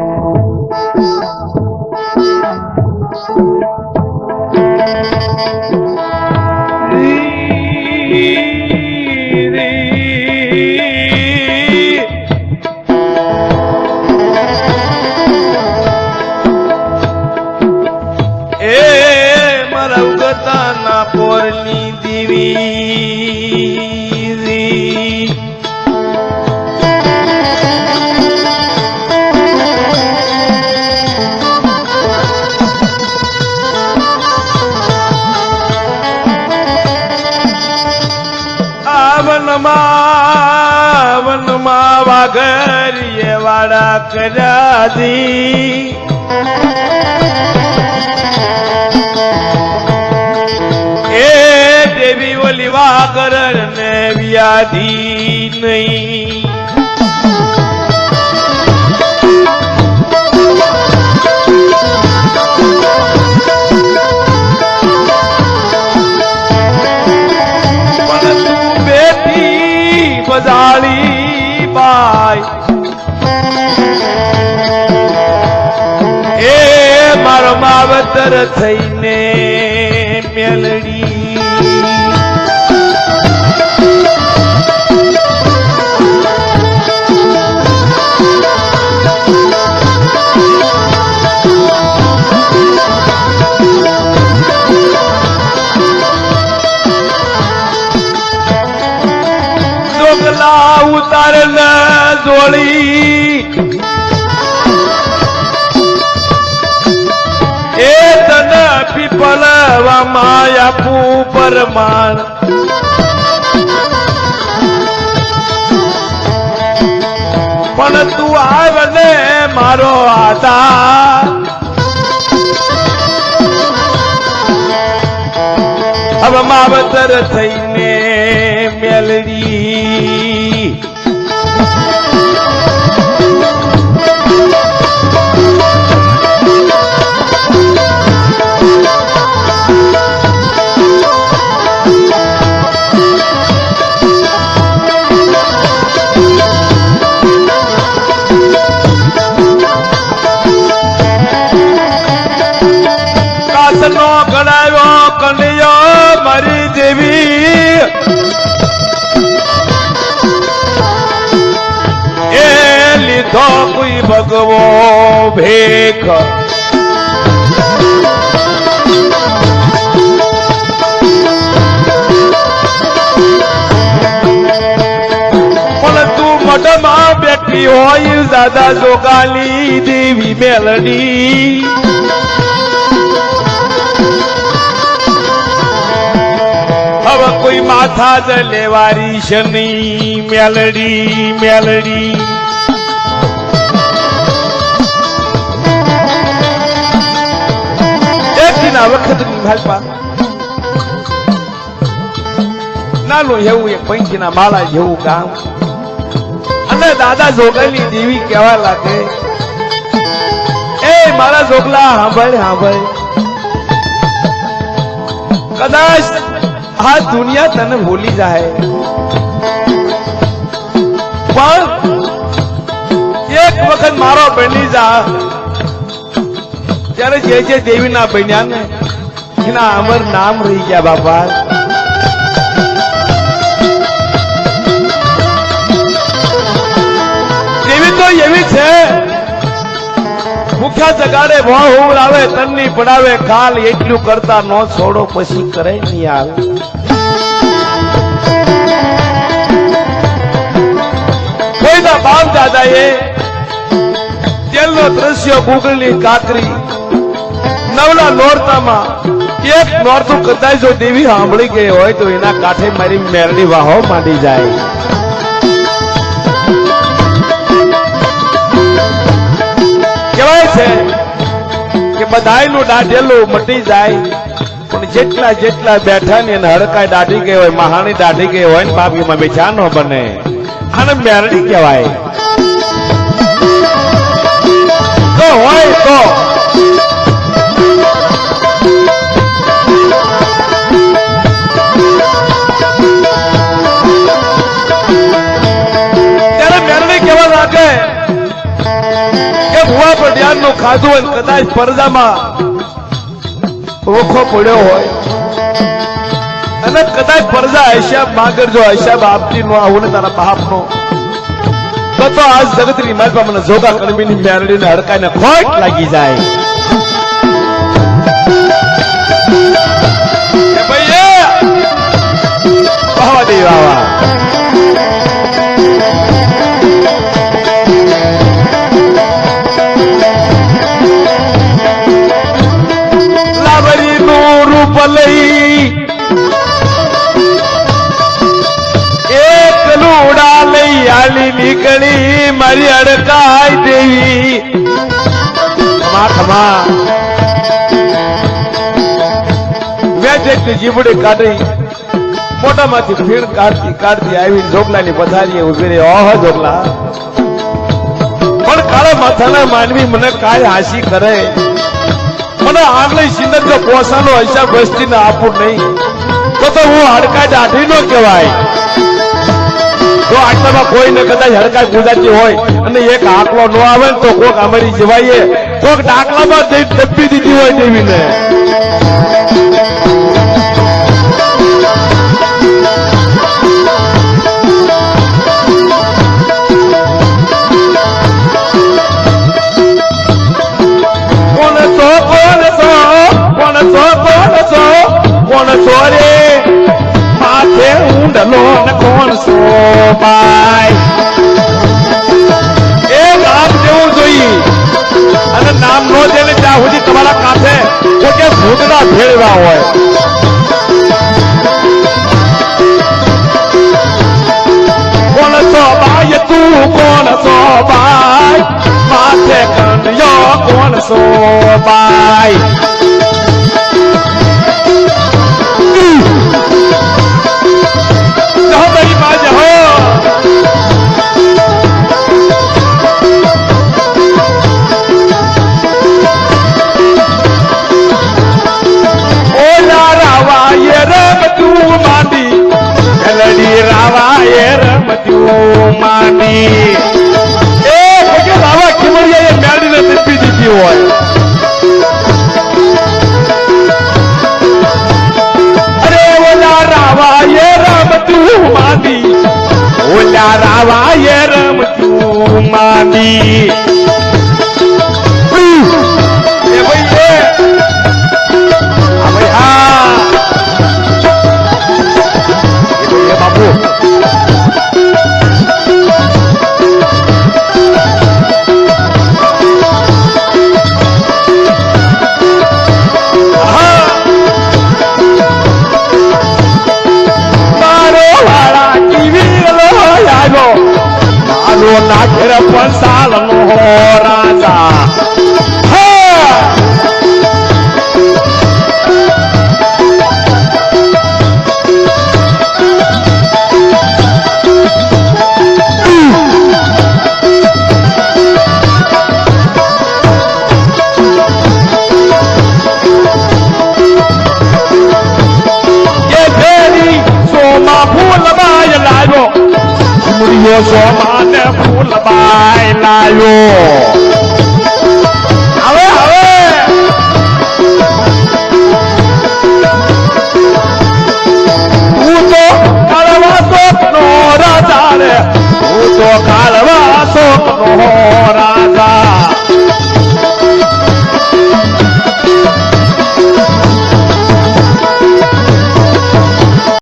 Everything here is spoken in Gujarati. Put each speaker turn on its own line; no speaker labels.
Thank you. વાડા કર્યા દી એ દેવી ઓલી વાગર ને વ્યાધી નહીં માવતર થઈને મેલડી. ઉતાર જોડી. પીપળવામાં આપું પરમાણ. પણ તું આવ ને મારો આધાર. હવે માવતર થઈને મેલડી ભગવો ભેખ. મઢમાં બેઠી હોય દાદા જોગાલી દેવી મેલડી. હવે કોઈ માથા જ લેવારી શની મેલડી મેલડી. એકના વખત ભાજપા નાનું એવું એક પંખીના માળા જેવું કામ અને દાદા જોગલી દેવી કહેવા લાગે, એ મારા જોગલા સાંભળ સાંભળ કદાચ આ દુનિયા તને ભૂલી જાય. પણ એક વખત મારો બની જા. ત્યારે જે જે દેવીના બન્યા ને એના અમર નામ રહી ગયા, બાપા. દેવી તો એવી છે, મુખ્યા જગાડે ભો ઉવડાવે, તનની પડાવે, કાલ એટલું કરતા નો છોડો, પછી કરે નહીં આવે. બાપ તેલ તેલનો દ્રશ્ય ગુગળની કાકરી નવલા નોરતામાં. એક નોરતું કદાચ જો દેવી સાંભળી ગઈ હોય તો એના કાંઠે મારી મેરની વાહો માંડી જાય. કહેવાય છે કે બધાયનું દાઢેલું મટી જાય, પણ જેટલા જેટલા બેઠા ને એને હડકાઈ દાઢી ગઈ હોય, મહાણી દાઢી ગઈ હોય ને બાપીમાં બેચા ન બને. આને મેરડી કહેવાય. તો હોય તો ખાધું હોય કદાચ પરદામાં ઓખો પડ્યો હોય. અને કદાચ પરજા હિસાબ માંગરજો હિસાબ આપતી નો આવું ને તારા બાપનો. તો તો આજ જગતની માલપા મને જોગા કણબીની મેરડીને હડકાઈને ખોટ લાગી જાય. નીકળી મારી અડકાઈ દેવી. ખમા વેચેકની જીબડી કાઢી મોટામાંથી ફીણ કાઢતી કાઢતી આવી જોગલાની પથારીએ ઊભી રહી. ઓહ જોગલા પણ કાળા માથાના માનવી મને કાંઈ હાસી કરે. મને આગલે સિંદર જો પોસાનો હિસાબ વસ્તીને આપું નહીં. તો તો હું હાડકા દાઢી નો કહેવાય. જો આટલામાં કોઈને કદાચ હડકા ગુજરાતી હોય અને એક આકલો ન આવે ને તો કોક અમારી જવાઈએ કોક ડાકલામાં દબી દીધી હોય દેવીને કોણ છો કોણ છો કોણ છો કોણ છો કોણ માથે છો એ નામ દેવું જોઈએ અને નામ નો દે ને ત્યાં સુધી તમારા કાંઠે પોતે ભૂતના ભેળવા હોય રાવા ખીમડિયાએ દીધી હોય. અરે ઓલા રાવાએ રમતું માંડી ઓલા રાવાએ રમતું માંડી એ ને ફૂલ બાય લાવ્યો હવે